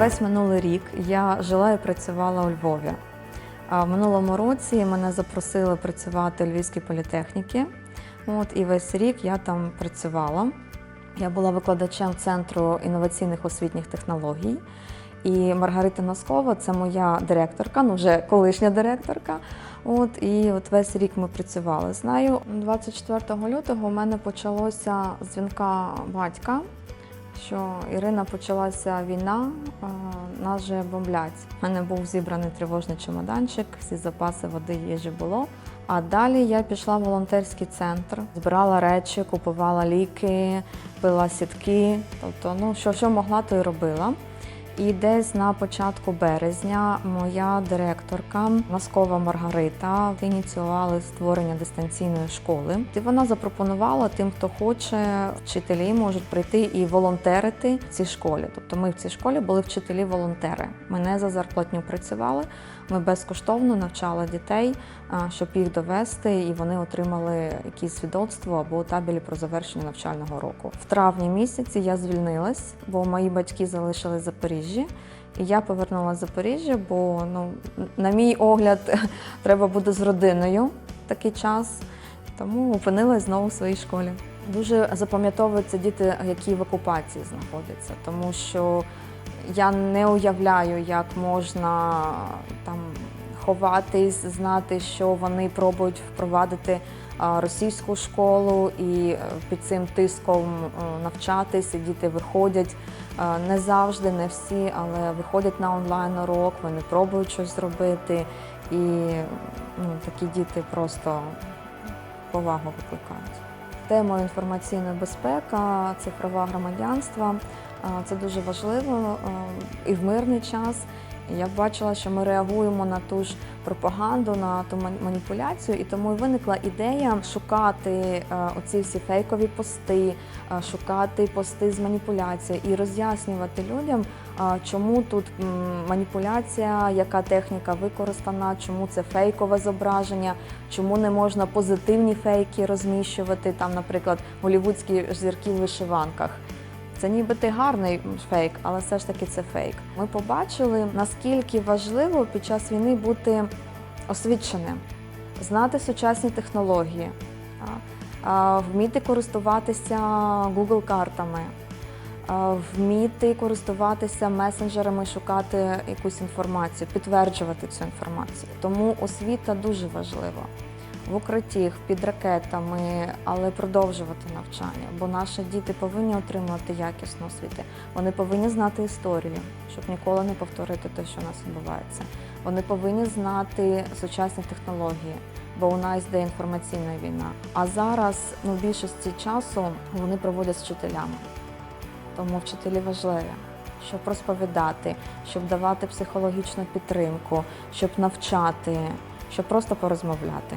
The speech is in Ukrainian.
Весь минулий рік я жила і працювала у Львові. В минулому році мене запросили працювати у Львівській політехніці. От, і весь рік я там працювала. Я була викладачем Центру інноваційних освітніх технологій. І Маргарита Носкова це моя директорка, ну вже колишня директорка. От і от весь рік ми працювали з нею. 24 лютого у мене почалося дзвінка батька, що Ірина почалася війна, нас же бомблять. У мене був зібраний тривожний чемоданчик, всі запаси води, їжі було. А далі я пішла в волонтерський центр, збирала речі, купувала ліки, пила сітки. Тобто, ну що, що могла, то й робила. І десь на початку березня моя директорка Носкова Маргарита ініціювали створення дистанційної школи. І вона запропонувала тим, хто хоче, вчителі можуть прийти і волонтерити в цій школі. Тобто ми в цій школі були вчителі-волонтери. Ми не за зарплатню працювали. Ми безкоштовно навчали дітей, щоб їх довести, і вони отримали якісь свідоцтво або табелі про завершення навчального року. В травні місяці я звільнилась, бо мої батьки залишили в Запоріжжі. І я повернула з Запоріжжя, бо ну, на мій огляд, треба буде з родиною такий час. Тому опинилась знову в своїй школі. Дуже запам'ятовуються діти, які в окупації знаходяться, тому що я не уявляю, як можна там ховатись, знати, що вони пробують впровадити російську школу і е, під цим тиском е, навчатись, і діти виходять. Е, Не завжди, не всі, але виходять на онлайн урок, вони пробують щось зробити. І ну, такі діти просто повагу викликають. Темою інформаційна безпека, цифрове громадянство а, це дуже важливо і в мирний час. Я бачила, що ми реагуємо на ту ж пропаганду, на ту ман- маніпуляцію, і тому виникла ідея шукати е, оці всі фейкові пости, е, шукати пости з маніпуляцією і роз'яснювати людям, е, чому тут маніпуляція, яка техніка використана, чому це фейкове зображення, чому не можна позитивні фейки розміщувати, там, наприклад, голівудські зірки в вишиванках. Це ніби ти гарний фейк, але все ж таки це фейк. Ми побачили, наскільки важливо під час війни бути освіченим, знати сучасні технології, вміти користуватися Google картами, вміти користуватися месенджерами, шукати якусь інформацію, підтверджувати цю інформацію. Тому освіта дуже важлива в укритті, під ракетами, але продовжувати навчання, бо наші діти повинні отримувати якісну освіту. Вони повинні знати історію, щоб ніколи не повторити те, що у нас відбувається. Вони повинні знати сучасні технології, бо у нас йде інформаційна війна. А зараз ну, в більшості часу вони проводять з вчителями. Тому вчителі важливі, щоб розповідати, щоб давати психологічну підтримку, щоб навчати, щоб просто порозмовляти.